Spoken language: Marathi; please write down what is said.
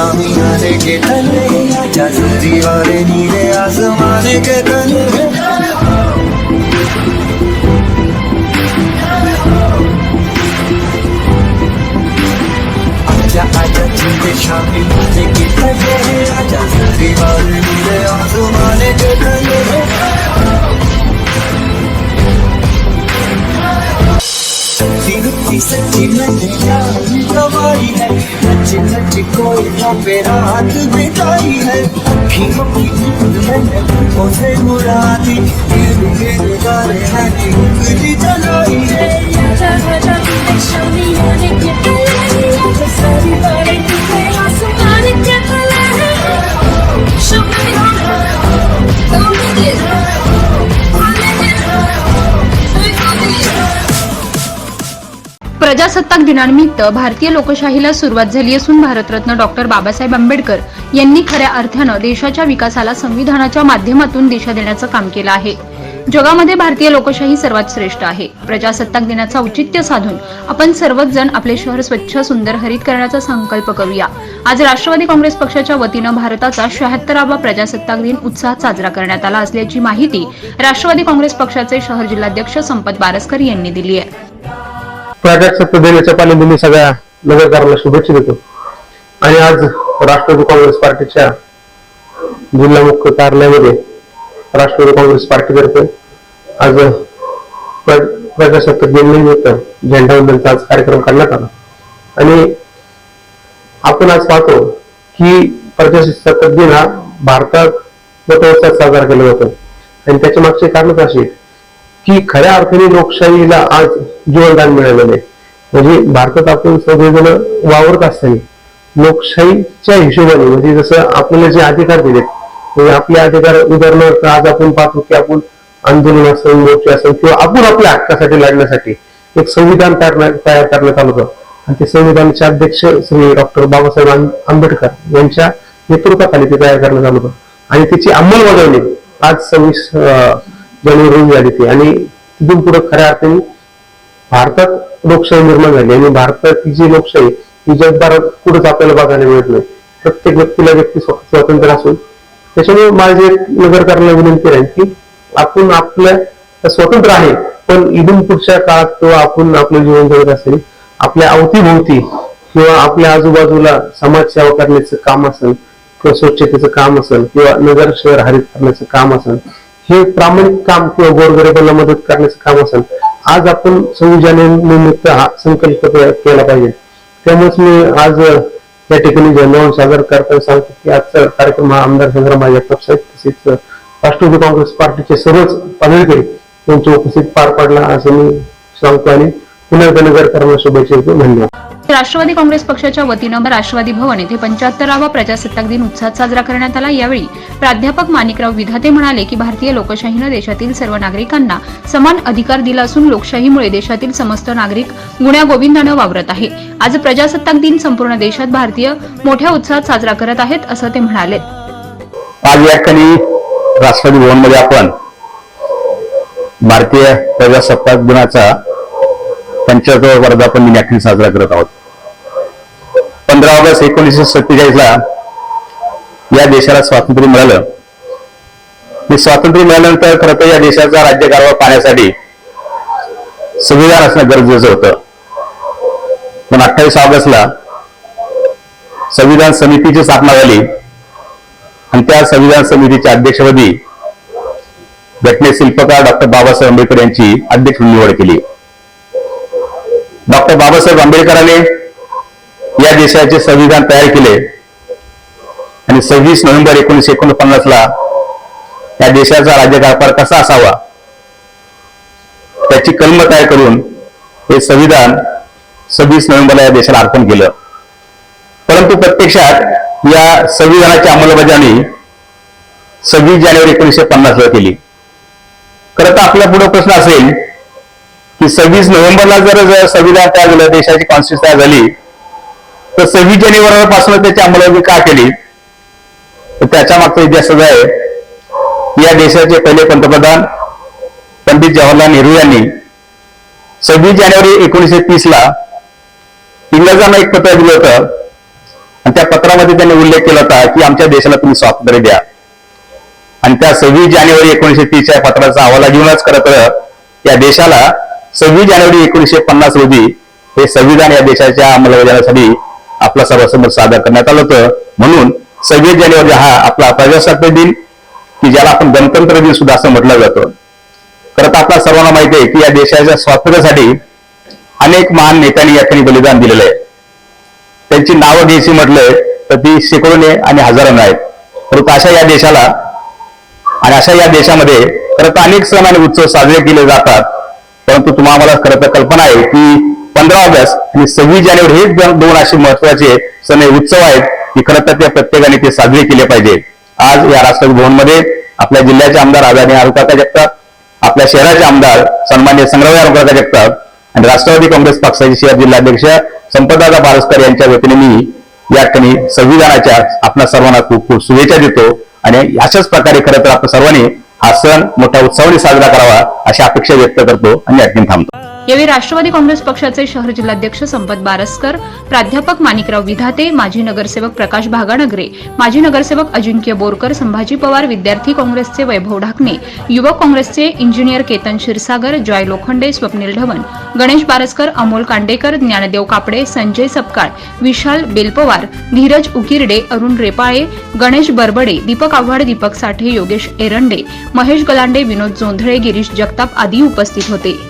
शामियाने के तले आजा जरी वाले नीले आसमाने के तले पे रात बिताई है। अखियों की नींद में उसे मुड़ा दी गिर गिर गाने मैंने उंगली जलाई है। आजा आजा तूने शामी आने के पहले आजा सारी बातें प्रजासत्ताक दिनानिमित्त भारतीय लोकशाहीला सुरुवात झाली असून भारतरत्न डॉक्टर बाबासाहेब आंबेडकर यांनी खऱ्या अर्थानं देशाच्या विकासाला संविधानाच्या माध्यमातून दिशा देण्याचं काम केलं आहे. जगामध्ये भारतीय लोकशाही सर्वात श्रेष्ठ आहे. प्रजासत्ताक दिनाचं औचित्य साधून आपण सर्वच जण आपले शहर स्वच्छ सुंदर हरित करण्याचा संकल्प करूया. आज राष्ट्रवादी काँग्रेस पक्षाच्या वतीनं भारताचा शहात्तरावा प्रजासत्ताक दिन उत्साहात साजरा करण्यात आला असल्याची माहिती राष्ट्रवादी काँग्रेस पक्षाचे शहर जिल्हाध्यक्ष संपत बारस्कर यांनी दिली आहे. प्रजासत्ताक देण्याच्या पालिकेने सगळ्या नगरकारांना शुभेच्छा देतो. आणि आज राष्ट्रवादी काँग्रेस पार्टीच्या जिल्हा मुख्य कार्यालयामध्ये राष्ट्रवादी काँग्रेस पार्टीतर्फे आज प्रजासत्ताक प्रजासत्ताक दिनानिमित्त झेंडावंदनचा आज कार्यक्रम करण्यात आला. आणि आपण आज पाहतो की प्रजासत्ताक दिन हा भारतात मोठ्या साजरा केला जातो. आणि त्याच्या मागचे कारणच असे की खऱ्या अर्थाने लोकशाहीला आज जीवनदान मिळालेलं आहे. म्हणजे भारतात आपण सगळेजण वावरत असताना लोकशाहीच्या हिशोबाने म्हणजे जसं आपल्याला जे अधिकार दिलेत म्हणजे आपले अधिकार उदाहरणार्थ आज आपण पाहतो की आपण आंदोलन असेल मोर्चे असेल किंवा आपण आपल्या हक्कासाठी लढण्यासाठी एक संविधान तयार करण्यात आलं होतं. आणि ते संविधानाचे अध्यक्ष श्री डॉक्टर बाबासाहेब आंबेडकर यांच्या नेतृत्वाखाली ते तयार करण्यात आलं होतं. आणि त्याची अंमलबजावणी आज सव्वीस जनवरून झाली ती. आणि तिथून पुढे खऱ्या अर्थाने भारतात लोकशाही निर्माण झाली. आणि भारताची जी लोकशाही ही जगभरात कुठंच आपल्याला बघायला मिळत नाही. प्रत्येक व्यक्तीला व्यक्ती स्वतंत्र असून. त्याच्यामुळे माझी एक नगरकरांना विनंती राहील की आपण आपल्या स्वतंत्र आहे पण इथून पुढच्या काळात किंवा आपण आपलं जीवन जगत असेल आपल्या अवतीभोवती किंवा आपल्या आजूबाजूला समाजसेवा करण्याचं काम असेल किंवा स्वच्छतेचं काम असेल किंवा नगर शहर हरित करण्याचं काम असेल हे प्रामाणिक काम किंवा गोरगरिबांना मदत करण्याचं काम असेल आज आपण सव्वीस निमित्त हा संकल्प केला पाहिजे. त्यामुळेच मी आज या ठिकाणी झेंडावून सादर करताना सांगतो की आजचा कार्यक्रम हा आमदार संग्राम जगताप साहेब तसेच राष्ट्रवादी काँग्रेस पार्टीचे सर्वच पदाधिकारी यांच्या उपस्थित पार पडला असं मी सांगतो आणि पुन्हा एकदा शुभेच्छा देतो. धन्यवाद. राष्ट्रवादी काँग्रेस पक्षाच्या वतीनं राष्ट्रवादी भवन येथे पंच्याहत्तरावा प्रजासत्ताक दिन उत्साहात साजरा करण्यात आला. यावेळी प्राध्यापक माणिकराव विधाते म्हणाले की भारतीय लोकशाहीनं देशातील सर्व नागरिकांना समान अधिकार दिला असून लोकशाहीमुळे देशातील समस्त नागरिक गुण्यागोविंदानं वावरत आहे. आज प्रजासत्ताक दिन संपूर्ण देशात भारतीय मोठ्या उत्साहात साजरा करत आहेत असं ते म्हणाले. आज या ठिकाणी राष्ट्रवादी भवनमध्ये आपण भारतीय प्रजासत्ताक दिनाचा पंच्याहत्तर वर्धापन दिन या साजरा करत आहोत. पंधरा ऑगस्ट एकोणीसशे सत्तेचाळीसला या देशाला स्वातंत्र्य मिळालं. हे स्वातंत्र्य मिळाल्यानंतर खरं तर या देशाचा राज्यकारभार पाहण्यासाठी संविधान असणं गरजेचं होतं. पण अठ्ठावीस ऑगस्टला संविधान समितीची स्थापना झाली आणि त्या संविधान समितीच्या अध्यक्षपदी घटने शिल्पकार डॉक्टर बाबासाहेब आंबेडकर यांची अध्यक्ष निवड केली. डॉक्टर बाबासाहेब आंबेडकरांनी या देशाचे संविधान तयार केले. आणि सव्वीस नोव्हेंबर एकोणीशे एकोणपन्नास ला या देशाचा राज्यकारभार कसा असावा? त्याची कलम तयार करून हे संविधान सव्वीस नोव्हेंबरला या देशाला अर्पण केलं. परंतु प्रत्यक्षात या संविधानाची अंमलबजावणी सव्वीस जानेवारी एकोणीशे पन्नासला केली. खरं तर आपल्या पुढे प्रश्न असेल की सव्वीस नोव्हेंबरला जर जर संविधान तयार झालं देशाची कॉन्स्टिट्यूशन तयार झाली तर सव्वीस जानेवारीपासून त्याची अंमलबजावणी का केली? तर त्याच्या मागचा इतिहास आहे. या देशाचे पहिले पंतप्रधान पंडित जवाहरलाल नेहरू यांनी सव्वीस जानेवारी एकोणीशे तीस ला इंग्रजांना एक पत्र दिलं होतं. आणि त्या पत्रामध्ये त्यांनी उल्लेख केला होता की आमच्या देशाला तुम्ही स्वातंत्र्य द्या. आणि त्या सव्वीस जानेवारी एकोणीशे तीसच्या पत्राचा हवाला घेऊनच खरं तर या देशाला सव्वीस जानेवारी एकोणीशे पन्नास रोजी हे संविधान या देशाच्या अंमलबजावणीसाठी आपला सभासमोर सादर करण्यात आलं होतं. म्हणून सव्वीस जानेवारी हा आपला प्रजासत्ताक दिन की ज्याला आपण गणतंत्र दिन सुद्धा असं म्हटलं जातं. खरं तर आपल्या सर्वांना माहिती आहे की या देशाच्या स्वातंत्र्यासाठी अनेक महान नेत्यांनी या ठिकाणी बलिदान दिलेलं आहे. त्यांची नावं घ्यायची म्हटलंय तर ती शेकडोने आणि हजारोने आहेत परंतु अशा या देशाला आणि अशा या देशामध्ये खरं तर अनेक सण आणि उत्सव साजरे केले जातात. परंतु तुम्हाला खरं तर कल्पना आहे की पंधरा ऑगस्ट आणि सव्वीस जानेवारी हे दोन असे महत्त्वाचे सण उत्सव आहेत की खरं तर त्या प्रत्येकाने ते साजरे केले पाहिजे. आज या राष्ट्रपती भवनमध्ये आपल्या जिल्ह्याचे आमदार आदानी अरुकाका जगताप आपल्या शहराचे आमदार सन्मान्य संग्रहालय अरुकाका जगताप आणि राष्ट्रवादी काँग्रेस पक्षाचे शहर जिल्हाध्यक्ष संपदादा बारसकर यांच्या वतीने मी या ठिकाणी संविधानाच्या आपल्या सर्वांना खूप खूप शुभेच्छा देतो. आणि अशाच प्रकारे खरं तर आपण सर्वांनी हा सण मोठ्या उत्सवाने साजरा करावा अशी अपेक्षा व्यक्त करतो आणि या थांबतो. यावेळी राष्ट्रवादी काँग्रेस पक्षाचे शहर जिल्हाध्यक्ष संपत बारसकर प्राध्यापक माणिकराव विधाते माजी नगरसेवक प्रकाश भागानगरे माजी नगरसेवक अजिंक्य बोरकर संभाजी पवार विद्यार्थी काँग्रेसचे वैभव ढाकणे युवक काँग्रेसचे इंजिनियर केतन क्षीरसागर जॉय लोखंडे स्वप्नील ढवण गणेश बारसकर अमोल कांडेकर ज्ञानदेव कापडे संजय सपकाळ विशाल बेलपवार धीरज उकिरडे अरुण रेपाळे गणेश बरबडे दीपक आव्हाड दीपक साठे योगेश एरंडे महेश गलांडे विनोद जोंधळे गिरीश जगताप आदी उपस्थित होते.